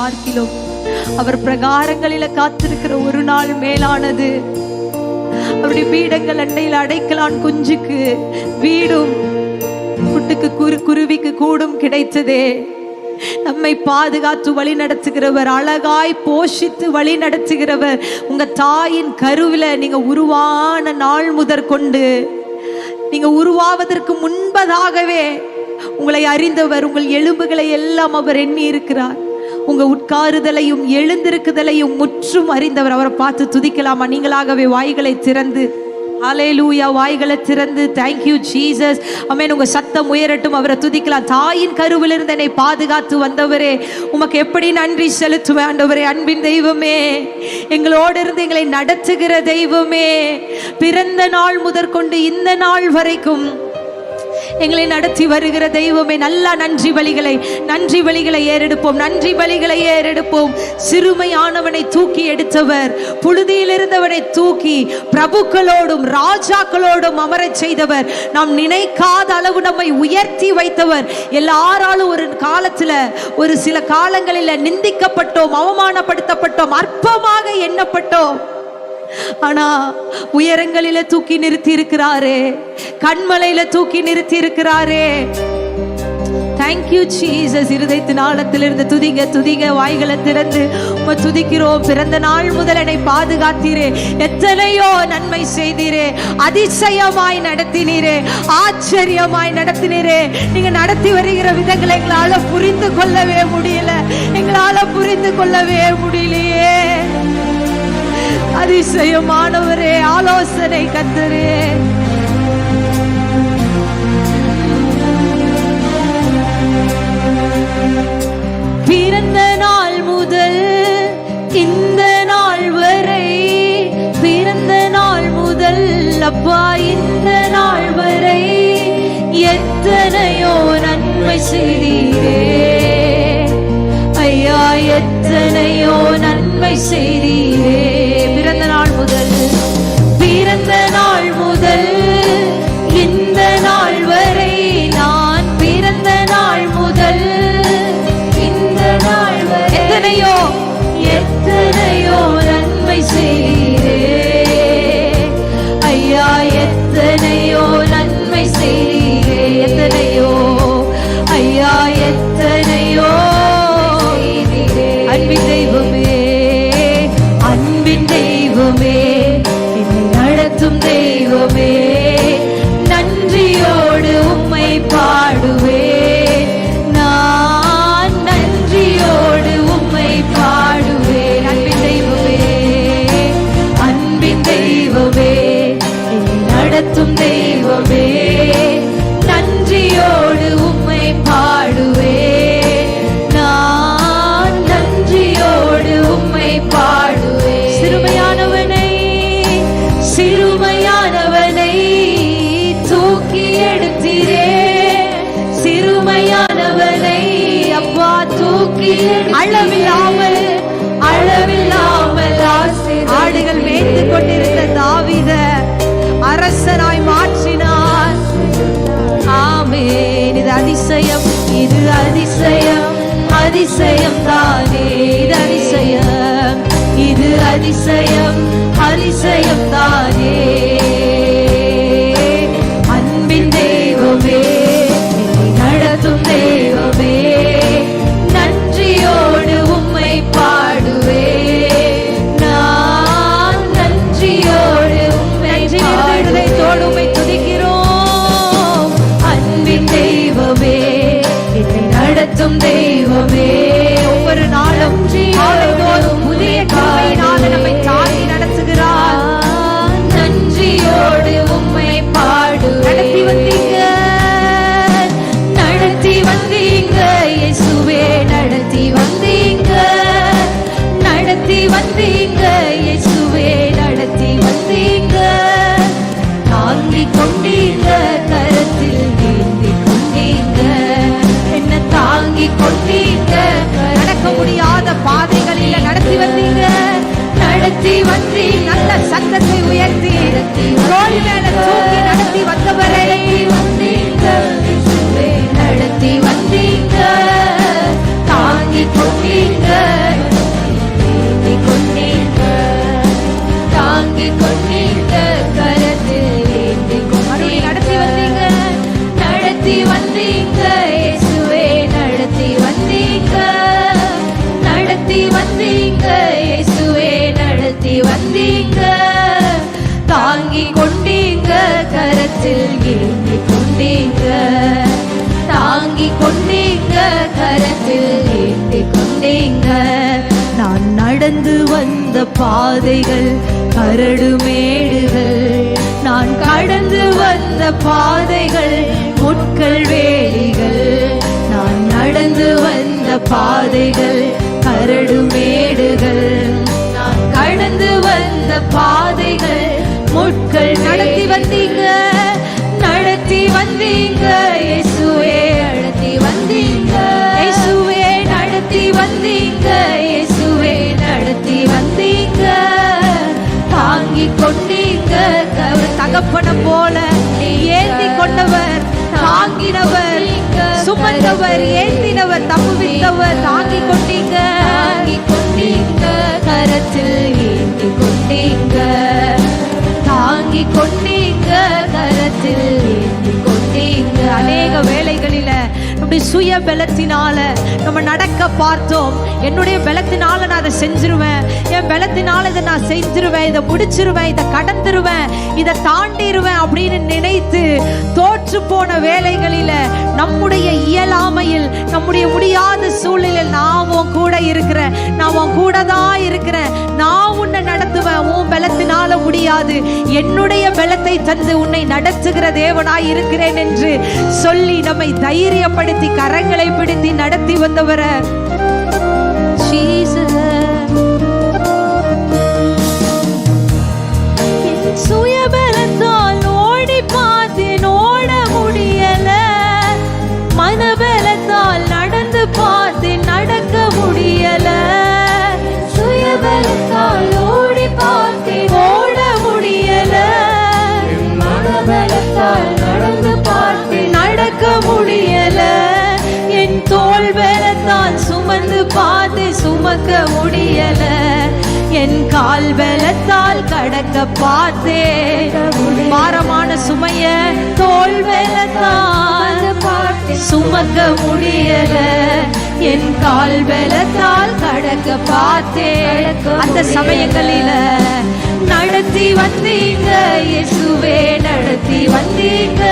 பார்க்கிறோம். அவர் பிரகாரங்களில காத்திருக்கிற ஒரு நாள் மேலானது. அப்படி பீடங்கள் அண்டையில் அடைக்கலான் குஞ்சுக்கு வீடும் புட்டுக்கு குரு குருவிக்கு கூடும் கிடைத்ததே. நம்மை பாதுகாத்து வழி நடத்துகிறவர் அழகாய் போஷித்து வழி நடத்துகிறவர் உங்க தாயின் கருவில நீங்க உருவான நாள் முதற் கொண்டு நீங்க உருவாவதற்கு முன்பதாகவே உங்களை அறிந்தவர் உங்கள் எலும்புகளை எல்லாம் அவர் எண்ணி இருக்கிறார் உங்க உட்காருதலையும் எழுந்திருக்குதலையும் முற்றும் அறிந்தவர். அவரை பார்த்து துதிக்கலாமா? நீங்களாகவே வாய்களை திறந்து. அலையலூயா வாய்களை திறந்து. தேங்க்யூ ஜீசஸ் அமேன் உங்கள் சத்தம் உயரட்டும். அவரை துதிக்கலாம். தாயின் கருவிலிருந்து என்னை பாதுகாத்து வந்தவரே. உமக்கு எப்படி நன்றி செலுத்துவேன் ஆண்டவரே? அன்பின் தெய்வமே. எங்களோடு இருந்து எங்களை நடத்துகிற தெய்வமே. பிறந்த நாள் முதற்கொண்டு இந்த நாள் வரைக்கும் எங்களை நடத்தி வருகிற தெய்வமே நல்லா நன்றி வழிகளை நன்றி வழிகளை ஏறெடுப்போம் நன்றி வழிகளை ஏறெடுப்போம். சிறுமையானவனை தூக்கி எடுத்தவர் புழுதியில் இருந்தவனை தூக்கி பிரபுக்களோடும் ராஜாக்களோடும் அமரச் செய்தவர். நாம் நினைக்காத அளவு நம்மை உயர்த்தி வைத்தவர். எல்லாராலும் ஒரு காலத்துல ஒரு சில காலங்களில் நிந்திக்கப்பட்டோம் அவமானப்படுத்தப்பட்டோம் அற்பமாக எண்ணப்பட்டோம். ஆனா உயரங்களில தூக்கி நிறுத்தி இருக்கிறாரே கண்மலையில தூக்கி நிறுத்தி இருக்கிறாரே தேங்க்யூ ஜீசஸ் இருதயத்தின் ஆழத்திலிருந்து துதிங்க துதிங்க வாய்களை திறந்து உம்மை துதிக்கிறோம். பிறந்த நாள் முதல் என்னை பாதுகாத்தீரே. எத்தனையோ நன்மை செய்தீரே. அதிசயமாய் நடத்தினீரே. ஆச்சரியமாய் நடத்தினீரே. நீங்க நடத்தி வருகிற விதங்களை எங்களால புரிந்து கொள்ளவே முடியல. எங்களால புரிந்து கொள்ளவே முடியலையே. அதிசயமானவரே ஆலோசனை கத்தரே பிறந்த நாள் முதல் இந்த நாள் வரை பிறந்த நாள் முதல் அப்பா இந்த நாள் வரை எத்தனையோ நன்மை செய்தீரே. ஐயா எத்தனையோ நன்மை செய்தீரே. நன்மை செய்தீரே எத்தனையோ? ஐயா எத்தனையோ? அன்பின் தெய்வமே அன்பின் தெய்வமே என்னை நடத்தும் தெய்வமே நன்றியோடு உம்மை பாடுவேன். நான் நன்றியோடு உம்மை பாடுவேன். அன்பின் தெய்வமே அன்பின் தெய்வமே நடத்தும் தெய்வமே. அதிசயம் தானே இது அதிசயம். இது அதிசயம் அதிசயம் தானே தெய்வமே ஒவ்வொரு கடந்து வந்த பாதைகள் கரடு மேடுகள். நான் கடந்து வந்த பாதைகள் முட்கள் வேலிகள். நான் நடந்து வந்த பாதைகள் கரடு மேடுகள். நான் கடந்து வந்த பாதைகள் முட்கள் நடத்தி வந்தீங்க. நடத்தி வந்தீங்க. இயேசுவே நடத்தி வந்தீங்க. இயேசுவே நடத்தி வந்தீங்க. தாங்கி தகப்பன போல ஏந்தி கொண்டவர் தாங்கினவர் சுமந்தவர் ஏந்தினவர் தப்புவித்தவர். தாங்கி கொண்டீங்க தாங்கி கொண்டீங்க கரத்தில் ஏந்தி கொண்டீங்க தாங்கி கொண்டீங்க கரத்தில் ஏந்தி கொண்டீங்க அநேக வேலைகளில நம்முடைய சுய பலத்தினால நம்ம நடக்க பார்த்தோம். என்னுடைய பலத்தினால நான் அதை செஞ்சிருவேன். என் பலத்தினால இதை நான் செஞ்சிருவேன். இதை முடிச்சிருவேன். இதை கடந்துருவேன். இதை தாண்டிடுவேன் அப்படின்னு நினைத்து தோற்று போன வேலைகளில நம்முடைய இயலாமையில் நம்முடைய முடியாத சூழ்நிலையில் நான் உன் கூட இருக்கிறேன். நான் உன் கூட தான் இருக்கிறேன். நான் உன்னை நடத்துவேன். உன் பலத்தினால முடியாது. என்னுடைய பலத்தை தந்து உன்னை நடத்துகிற தேவனாய் இருக்கிறேன் என்று சொல்லி நம்மை தைரியப்படுத்தி கரங்களை பிடித்து நடத்தி வந்தவரை. பார்த்து சுமக்க முடியல. என் கால் வெலத்தால் கடக்க பார்த்தே பாரமான சுமைய தோல் பலத்தால் சுமக்க முடியல. என் கால் வெலத்தால் கடக்க பார்த்தே அந்த சமயங்களில நடத்தி வந்தீங்க இயேசுவே நடத்தி வந்தீங்க.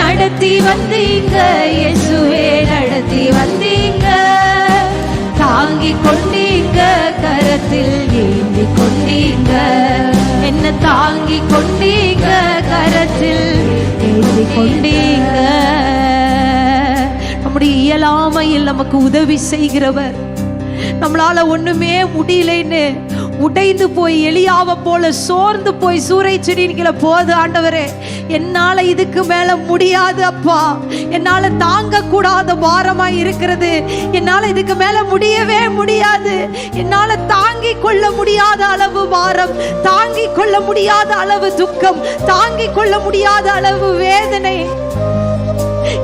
நடத்தி வந்தீங்க இயேசுவே நடத்தி வந்தீங்க. தாங்கிக் கொண்டீங்க கரத்தில் ஏந்தி கொண்டீங்க என்ன தாங்கி கொண்டீங்க கரத்தில் ஏந்தி கொண்டீங்க நம்முடைய இயலாமையில் நமக்கு உதவி செய்கிறவர். நம்மளால ஒண்ணுமே முடியலைன்னு உடைந்து போய் எலியாவை போல சோர்ந்து போய் சூறை செடிக்கிற போது ஆண்டவரே. என்னால இதுக்கு மேல முடியாது அப்பா. என்னால தாங்க கூடாத பாரமா இருக்கிறது. என்னால இதுக்கு மேல முடியவே முடியாது. என்னால தாங்கி கொள்ள முடியாத அளவு பாரம் தாங்கிக் கொள்ள முடியாத அளவு துக்கம் தாங்கிக் கொள்ள முடியாத அளவு வேதனை.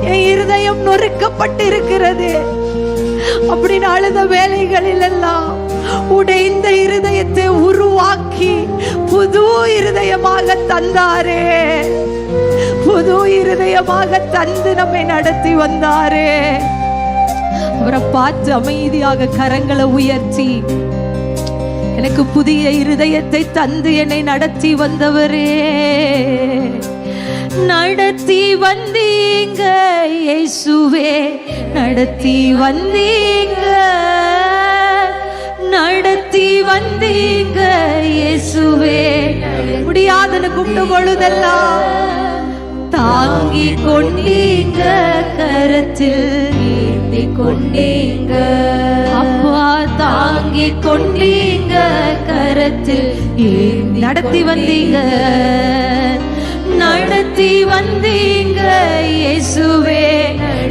என் இருதயம் நொறுக்கப்பட்டு இருக்கிறது அப்படின்னு அழுத வேலைகளில் எல்லாம் உடைந்த இருதயத்தை உருவாக்கி புது இருதயமாக தந்தாரே. புது இருதயமாக தந்து நம்மை நடத்தி வந்தாரே. அவரை பார்த்து அமைதியாக கரங்களை உயர்த்தி எனக்கு புதிய இருதயத்தை தந்து என்னை நடத்தி வந்தவரே. நடத்தி வந்தீங்க இயேசுவே. நடத்தி வந்தீங்க. நடத்தி வந்தீங்க இயேசுவே. முடியாதுன்னு கூப்பிட்டு பொழுதெல்லாம் தாங்கி கொண்டீங்க கரத்தில் நீந்தி கொண்டீங்க அப்பா தாங்கி கொண்டீங்க கரத்தில் நடத்தி வந்தீங்க நடத்தி வந்தீங்க இயேசுவே.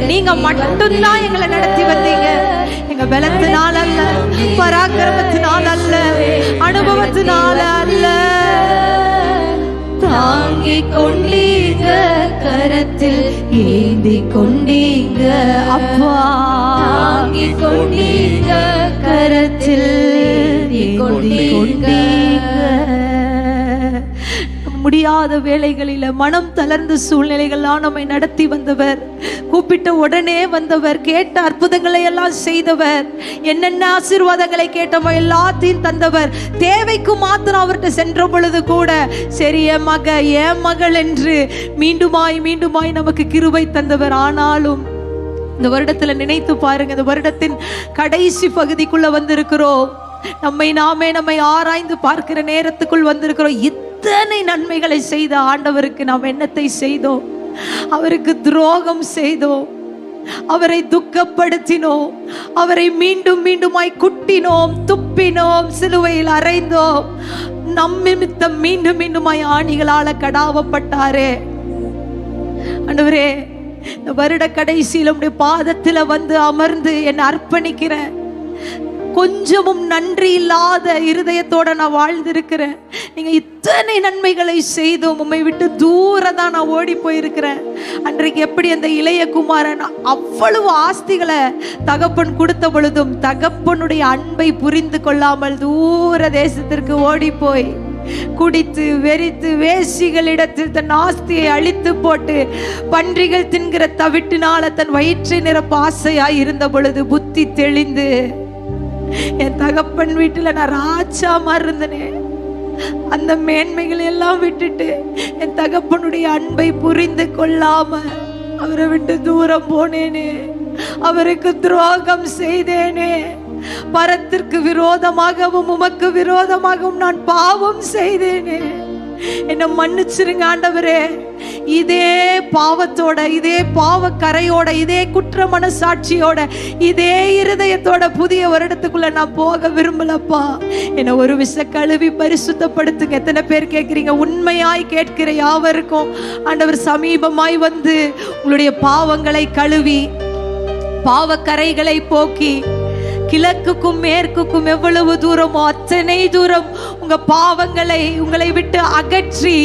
நீங்க மட்டும்தான் எங்களை நடத்தி வந்தீங்க. எங்க பலத்தினால அல்ல பராக்கிரமத்தினால அல்ல அனுபவத்தினால அல்ல தாங்கி கொண்டீங்க கரத்தில் ஏந்தி கொண்டீங்க. அப்பா. தாங்கி கொண்டீங்க கரத்தில் ஏந்தி கொண்டீங்க. முடியாத வேலைகளில் மனம் தளர்ந்த சூழ்நிலைகள்லாம் நம்மை நடத்தி வந்தவர். கூப்பிட்ட உடனே வந்தவர் கேட்ட அற்புதங்களை எல்லாம் செய்தவர். என்னென்ன ஆசீர்வாதங்களை கேட்டோமோ எல்லாத்தையும் தந்தவர். தேவைக்கு மாத்திரம் அவர்கிட்ட சென்ற பொழுது கூட சரி என் மக என் மகள் என்று மீண்டுமாய் மீண்டுமாய் நமக்கு கிருபை தந்தவர். ஆனாலும் இந்த வருடத்துல நினைத்து பாருங்க இந்த வருடத்தின் கடைசி பகுதிக்குள்ள வந்திருக்கிறோம். நம்மை நாமே நம்மை ஆராய்ந்து பார்க்கிற நேரத்துக்குள் வந்திருக்கிறோம். அத்தனை நன்மைகளை செய்த ஆண்டவருக்கு நாம் என்னத்தை செய்தோம்? அவருக்கு துரோகம் செய்தோம். அவரை துக்கப்படுத்தினோம். அவரை மீண்டும் மீண்டுமாய் குட்டினோம் துப்பினோம் சிலுவையில் அறைந்தோம். நம் நிமித்தம் மீண்டும் மீண்டுமாய் ஆணிகளால கடாவப்பட்டாரே. அன்றுவரே இந்த வருட கடைசியில் உடைய பாதத்தில் வந்து அமர்ந்து என்னை அர்ப்பணிக்கிறேன் கொஞ்சமும் நன்றி இல்லாத இருதயத்தோட நான் வாழ்ந்திருக்கிறேன். நீங்க இத்தனை நன்மைகளை செய்தும் உண்மை விட்டு தூர தான் நான் ஓடி போயிருக்கிறேன். அன்றைக்கு எப்படி அந்த இளைய குமாரன் அவ்வளவு ஆஸ்திகளை தகப்பன் கொடுத்த பொழுதும் தகப்பனுடைய அன்பை புரிந்து கொள்ளாமல் தூர தேசத்திற்கு ஓடி போய் குடித்து வெறித்து வேசிகளிடத்தில் தன் ஆஸ்தியை அழித்து போட்டு பன்றிகள் தின்கிற தவிட்டினால தன் வயிற்றை நிரப்ப ஆசையாய் இருந்த பொழுது புத்தி தெளிந்து என் தகப்பன் வீட்டில் நான் ராஜாமா இருந்தனே. அந்த மேன்மைகளை எல்லாம் விட்டுட்டு என் தகப்பனுடைய அன்பை புரிந்து கொள்ளாம அவரை விட்டு தூரம் போனேனே. அவருக்கு துரோகம் செய்தேனே. பரத்திற்கு விரோதமாகவும் உமக்கு விரோதமாகவும் நான் பாவம் செய்தேனே. என்னை மன்னிச்சிருங்க ஆண்டவரே. இதே பாவத்தோட இதே பாவ கரையோட இதே குற்ற மனசாட்சியோட இதே இருதயத்தோட புதிய வருடத்துக்குள்ள நான் போக விரும்பலப்பா. என்னை ஒரு விச கழுவி பரிசுத்தப்படுத்துங்க. எத்தனை பேர் கேட்குறீங்க உண்மையாய் கேட்கிற யாவருக்கும் ஆண்டவர் சமீபமாய் வந்து உங்களுடைய பாவங்களை கழுவி பாவக்கரைகளை போக்கி கிழக்குக்கும் மேற்குக்கும் எவ்வளவு தூரமோ அத்தனை தூரம் உங்க பாவங்களை உங்களை விட்டு அகற்றி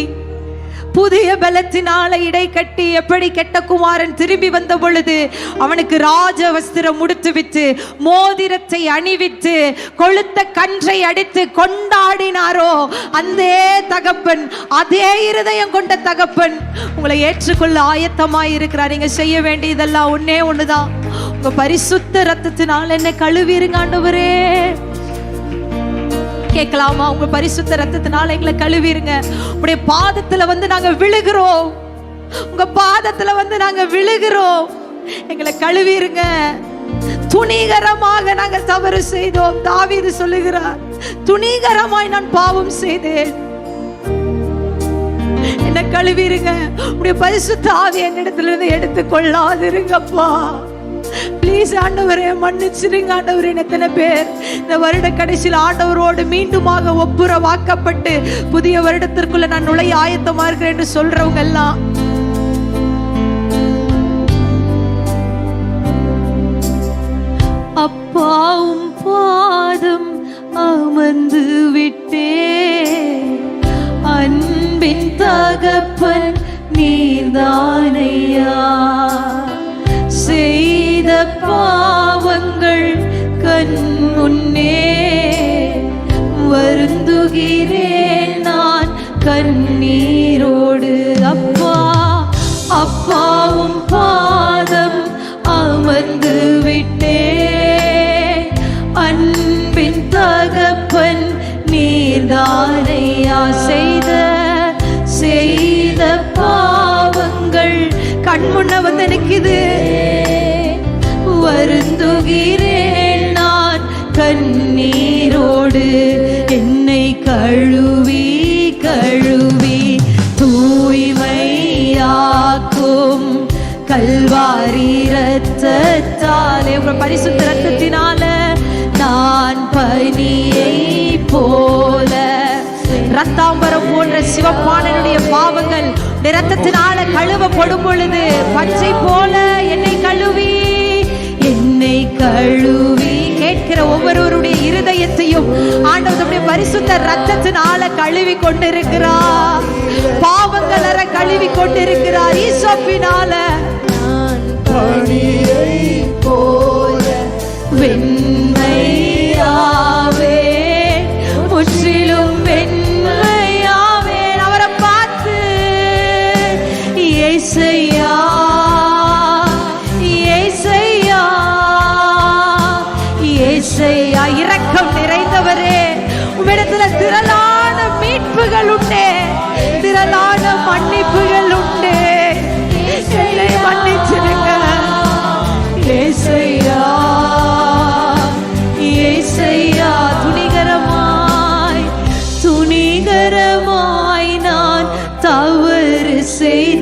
புதிய பலத்தினால இடை கட்டி எப்படி கெட்ட குமாரன் திரும்பி வந்த பொழுது அவனுக்கு ராஜ வஸ்திரம் உடுத்து விட்டு மோதிரத்தை அணிவித்து கொளுத்த கன்றை அடித்து கொண்டாடினாரோ அந்த தகப்பன் அதே இருதயம் கொண்ட தகப்பன். உங்களை ஏற்றுக்கொள்ள ஆயத்தமாய் இருக்கிறார். நீங்க செய்ய வேண்டியதெல்லாம் ஒன்னே ஒண்ணுதான். உங்க பரிசுத்த ரத்தத்தினால் என்ன கழுவிருங்க ஆண்டவரே. கேட்கலாமா? உங்க பரிசுத்த ரத்தத்தினால எங்களை கழுவிருங்க. உடைய பாதத்துல வந்து நாங்க விழுகிறோம். உங்க பாதத்துல வந்து நாங்க விழுகிறோம். எங்களை கழுவிருங்க. துணிகரமாக நாங்கள் தவறு செய்தோம். தாவீது சொல்லுகிறார் துணிகரமாய் நான் பாவம் செய்தேன். என்ன கழுவிருங்க. உடைய பரிசுத்த ஆவி என்னிடத்துல இருந்து எடுத்து கொள்ளாதிருங்கப்பா ப்ளீஸ் ஆண்டவரே மன்னிச்சிருங்க ஆண்டவரே எத்தனை பேர் இந்த வருட கடைசியில் ஆண்டவரோடு மீண்டுமாக ஒப்புரவாக்கப்பட்டு புதிய வருடத்திற்குள்ள நான் நுழைய ஆயத்தமா இருக்கிறேன் என்று சொல்றவங்க எல்லாம். அப்பாவும் பாதம் அமர்ந்து விட்டே. அன்பின் தகப்பன் நீர்தானையா. பாவங்கள் கண் முன்னே வருந்துகிறேன் நான் கண்ணீரோடு. அப்பா அப்பாவும் பாதம் அமர்ந்து விட்டே அன்பின் தகப்பன் நீர்தானையா செய்த செய்த பாவங்கள். கண்முன்ன வந்து நிற்கிது. கழுவி கழுவி தூய்மையாக்கும் கல்வாரி ரத்தத்தாலே உங்கள் பரிசுத்த ரத்தத்தினால நான் பனியை போல. ரத்தாம்பரம் போன்ற சிவப்பானனுடைய பாவங்கள் உடைய கழுவப்படும் பொழுது பச்சை போல என்னை கழுவி என்னை கழுவி கேட்கிற ஒவ்வொருவருடைய இருதயத்தையும் ஆண்டவருடைய பரிசுத்த ரத்தத்தினால கழுவி கொண்டிருக்கிறார். பாவங்கள கழுவி கொண்டிருக்கிறார். ஈசோப்பினால sei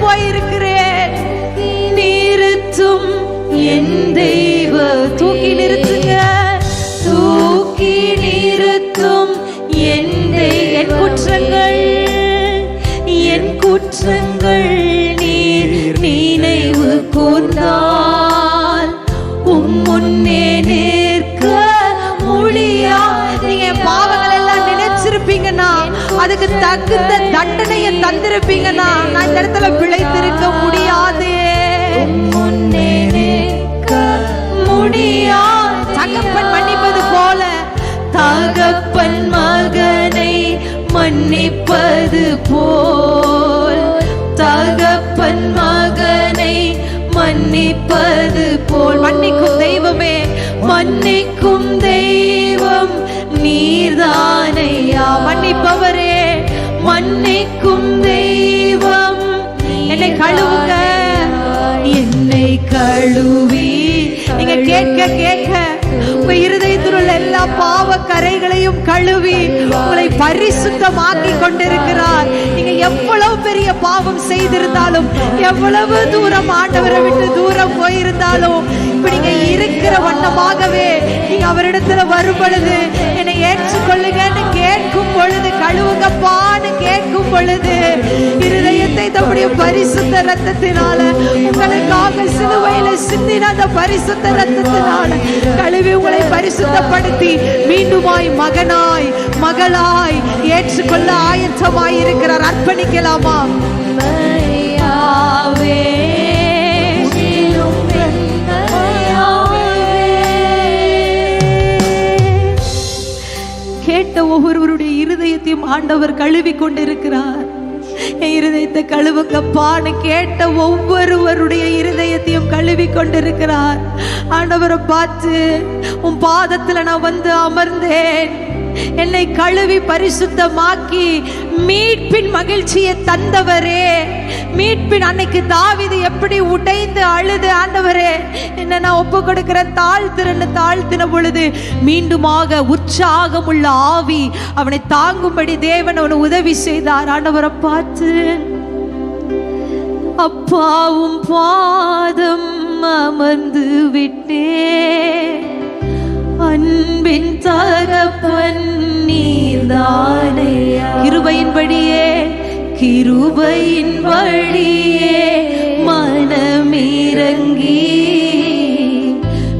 போயிருக்கிறேன். நிறுத்தும் என் தெய்வ தூக்கி நிறுத்துங்க. தூக்கி நிறுத்தும் என் என் குற்றங்கள் என் குற்றங்கள் நீர் நினைவு கூர்ந்தால் உம் முன்னே நிற்க முடியாது. நீங்க பாவங்கள் எல்லாம் நினைச்சிருப்பீங்கன்னா அதுக்கு தகுந்த தண்டனை தந்திருப்பீங்கன்னா நான் இந்த இடத்துல பிழைத்திருக்க முடியாது. முன்னே தகப்பன் மன்னிப்பது போல தகப்பன் மகனை மன்னிப்பது போல் தகப்பன் மகனை மன்னிப்பது போல். மன்னிக்கும் தெய்வமே மன்னிக்கும் தெய்வம். மன்னிக்கும் தெய்வம். என்னை கழுவுங்க. என்னை கழுவி. நீங்க கேட்க கேட்க உங்க இருதயத்தில் உள்ள எல்லா பாவ கரைகளையும் கழுவி உங்களை பரிசுத்தமாக்கி கொண்டிருக்கிறார். நீங்க எவ்வளவு பெரிய பாவம் செய்திருந்தாலும் எவ்வளவு தூரம் ஆண்டவரை விட்டு தூரம் போயிருந்தாலும் இப்ப நீங்க இருக்கிற வண்ணமாகவே நீங்க அவரிடத்துல வரும் பொழுது என்னை ஏற்றுக்கொள்ளுங்கன்னு கேட்கும் பொழுது கழுவுங்கப்பான்னு கேட்கும் பொழுது இருதயத்தை தம்முடைய பரிசுத்த ரத்தத்தினால உங்களுக்காக சிலுவையில சிந்தின அந்த பரிசுத்த ரத்தத்தினால கழுவி உங்களை பரிசுத்தப்படுத்தி மீண்டுமாய் மகனாய் மகளாய் ஏற்றுக்கொள்ள ஆயத்தமாய் இருக்கிறார். அர்ப்பணிக்கலாமா? கேட்ட ஒவ்வொருவருடைய இருதயத்தையும் ஆண்டவர் கழுவி கொண்டிருக்கிறார். என் இருதயத்தை கழுவுங்கப்பான்னு கேட்ட ஒவ்வொருவருடைய இருதயத்தையும் கழுவி கொண்டிருக்கிறார். ஆண்டவரை பார்த்து உன் பாதத்துல நான் வந்து அமர்ந்தேன். என்னை கழுவி பரிசுத்தமாக்கி மீட்பின் மகிழ்ச்சியை தந்தவரே. மீட்பின் அன்னைக்கு தாவிது எப்படி உடைந்து அழுது ஆண்டவரே என்ன நான் ஒப்பு கொடுக்கிற தாழ்த்திறன்னு தாழ்த்தின பொழுது மீண்டுமாக உற்சாகம் உள்ள ஆவி அவனை தாங்கும்படி தேவன் அவனை உதவி செய்தார். ஆண்டவரை பார்த்து அப்பாவும் பாதம் அமர்ந்து விட்டேன். அன்பின் தகப்பன் நீர்தானையா கிருபையின்படியே கிருபையின் வழியே மனமிறங்கி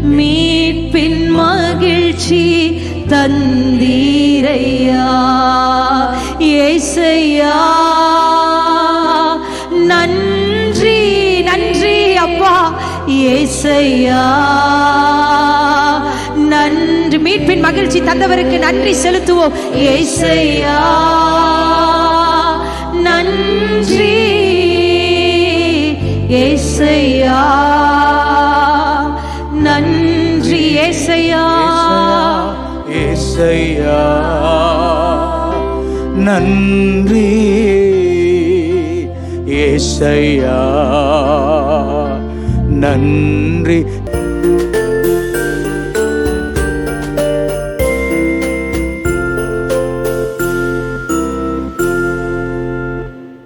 மீட்பின் மகிழ்ச்சி தந்தீரையா. ஏசையா நன்றி நன்றி அப்பா. ஏசையா. என்று மீட்பின் மகிழ்ச்சி தந்தவருக்கு நன்றி செலுத்துவோம். ஏசையா நன்றி. ஏசையா நன்றி. ஏசையா ஏசையா நன்றி. ஏசையா நன்றி.